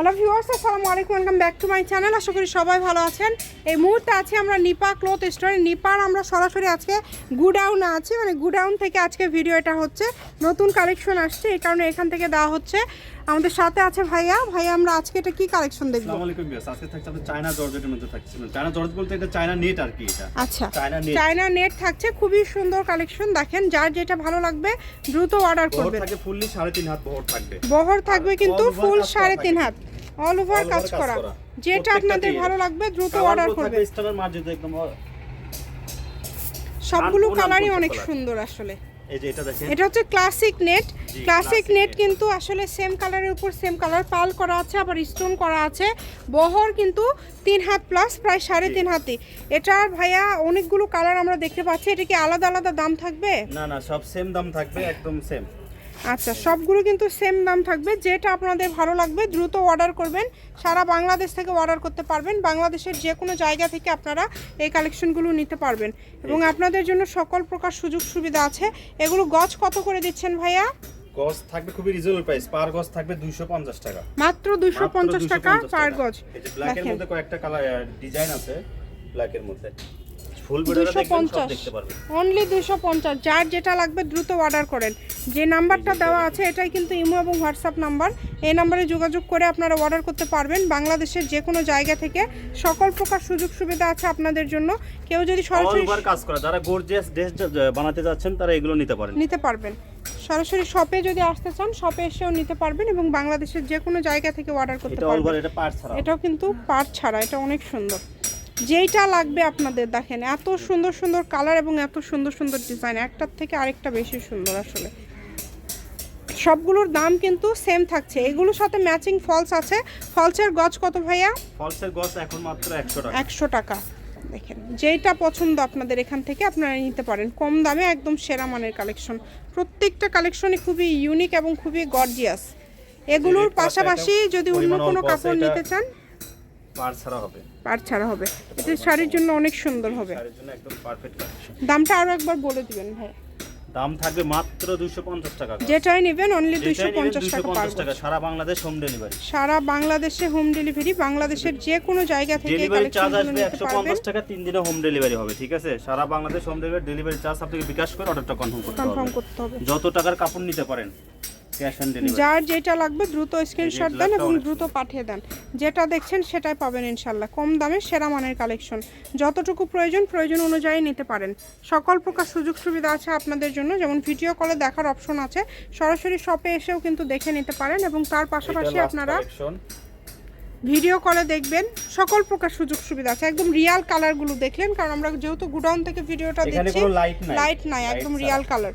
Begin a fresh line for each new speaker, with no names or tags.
Hello viewers আসসালামু আলাইকুম welcome back to my channel আশা করি সবাই ভালো আছেন। এই মুহূর্তে আছি আমরা নিপা ক্লথ স্টোরে নিপার আমরা সরাসরি আজকে গুডাউন আছি। মানে গুডাউন থেকে আজকে ভিডিও এটা হচ্ছে। নতুন কালেকশন আসছে। এই কারণে এখান থেকে দেওয়া হচ্ছে। আমাদের সাথে আছে ভাইয়া। ভাইয়া আমরা আজকে এটা কি কালেকশন দেখব?
আসসালামু আলাইকুম বিয়াস আজকে থাকছে আমাদের চায়না জর্জেটের মধ্যে থাকছে। মানে চায়না জর্জেট বলতে এটা চায়না নেট আর কি এটা।
আচ্ছা।
চায়না নেট
চায়না নেট থাকছে। খুবই সুন্দর কালেকশন দেখেন যার যেটা ভালো লাগবে দ্রুত অর্ডার
বহর
করবেন
থাকে ফুললি সাড়ে তিন হাত বহর থাকবে।
বহর থাকবে কিন্তু ফুল
কাজ করা
সাড়ে তিন
থাকবে।
হাত। অল ওভার কাজ করা। যেটা আপনাদের ভালো লাগবে দ্রুত অর্ডার করবেন
একদম
সবগুলো কালারই অনেক সুন্দর আসলে।
এটা
হচ্ছে ক্লাসিক নেট ক্লাসিক নেট কিন্তু আসলে সেম কালারের উপর সেম কালার পাল করা আছে আবার স্টোন করা আছে। বহর কিন্তু তিন হাত প্লাস প্রায় সাড়ে। তিন হাতি এটার ভাইয়া অনেকগুলো কালার আমরা দেখতে পাচ্ছি। এটা কি আলাদা আলাদা দাম থাকবে?
না না সব সেম দাম থাকবে একদম সেম
আচ্ছা সবগুলো কিন্তু সেম দাম থাকবে। যেটা আপনাদের ভালো লাগবে দ্রুত অর্ডার করবেন। সারা বাংলাদেশ থেকে অর্ডার করতে পারবেন। বাংলাদেশের যে কোনো জায়গা থেকে আপনারা এই কালেকশনগুলো নিতে পারবেন। এবং আপনাদের জন্য সকল প্রকার সুযোগ সুবিধা আছে। এগুলো গজ কত করে দিচ্ছেন ভাইয়া?
গজ থাকবে খুবই রিজনেবল প্রাইস পার গজ থাকবে 250 টাকা।
মাত্র দুশো
মাত্র
পঞ্চাশ টাকা।
250
পার গজ।
এই যে ব্ল্যাক এর মধ্যে কয়েকটা কালার ডিজাইন আছে ব্ল্যাক এর মধ্যে। ফুল
দুশো পঞ্চাশ। অনলি দুশো পঞ্চাশ। যার যেটা লাগবে দ্রুত অর্ডার করেন। যে নাম্বারটা দেওয়া আছে এটাই কিন্তু ইমো এবং হোয়াটসঅ্যাপ নাম্বার। এই নাম্বারে যোগাযোগ করে আপনারা অর্ডার করতে পারবেন বাংলাদেশের যে কোনো জায়গা থেকে। সকল প্রকার সুযোগ সুবিধা আছে আপনাদের জন্য। কেউ যদি সরাসরি
কাজ করা যারা গর্জিয়াস ড্রেস বানাতে যাচ্ছেন তারা এগুলো নিতে পারেন।
নিতে পারবেন। সরাসরি শপে যদি আসতে চান শপে এসেও নিতে পারবেন এবং বাংলাদেশের যে কোনো জায়গা থেকে অর্ডার করতে পারবেন। এটাও কিন্তু পার্ট ছাড়া এটা অনেক সুন্দর। যেইটা লাগবে আপনাদের দেখেন এত সুন্দর সুন্দর কালার এবং এত সুন্দর সুন্দর ডিজাইন একটার থেকে আরেকটা বেশি সুন্দর আসলে। সবগুলোর দাম কিন্তু সেম থাকছে। এগুলোর সাথে ম্যাচিং ফলস আছে। ফলসের গজ কত ভাইয়া?
ফলসের গজ এখন মাত্র 100 টাকা।
একশো টাকা। দেখেন যেইটা পছন্দ আপনাদের এখান থেকে আপনারা নিতে পারেন। কম দামে একদম সেরা মানের কালেকশন প্রত্যেকটা কালেকশনই খুবই ইউনিক এবং খুবই গর্জিয়াস এগুলোর পাশাপাশি যদি অন্য কোনো কাপড় নিতে চান
পার ছাড়া হবে।
পার ছাড়া হবে। এটা শাড়ির জন্য অনেক সুন্দর হবে।
শাড়ির জন্য একদম পারফেক্ট
দামটা আরও একবার বলে দিবেন ভাই।
দাম থাকবে মাত্র 250 টাকা।
যেটাই নেবেন অনলি টাকা পার
টাকা। সারা বাংলাদেশ হোম ডেলিভারি
সারা বাংলাদেশে হোম ডেলিভারি বাংলাদেশের যে কোনো জায়গা থেকে
ডেলিভারি চার্জ আসবে
নিতে পারবেন।
150 টাকা তিন দিনে হোম ডেলিভারি হবে ঠিক আছে? সারা Bangladesh home delivery delivery charge আপনাকে বিকাশ করে অর্ডারটা কনফার্ম করতে
কনফার্ম
হবে
করতে হবে।
যত টাকার কাপড় নিতে পারেন
যার যেটা লাগবে দ্রুত স্ক্রিনশট দেন এবং দ্রুত পাঠিয়ে দেন। যেটা দেখছেন সেটাই পাবেন ইনশাল্লাহ কম দামে সেরা মানের কালেকশন যতটুকু প্রয়োজন প্রয়োজন অনুযায়ী নিতে পারেন। সকল প্রকার সুযোগ সুবিধা আছে আপনাদের জন্য। যেমন ভিডিও কলে দেখার অপশন আছে। সরাসরি শপে এসেও কিন্তু দেখে নিতে পারেন এবং তার পাশাপাশি আপনারা ভিডিও কলে দেখবেন সকল প্রকার সুযোগ সুবিধা আছে। একদম রিয়াল কালারগুলো দেখলেন। কারণ আমরা যেহেতু গুডাউন থেকে ভিডিওটা দিচ্ছি
লাইট নাই।
একদম রিয়াল কালার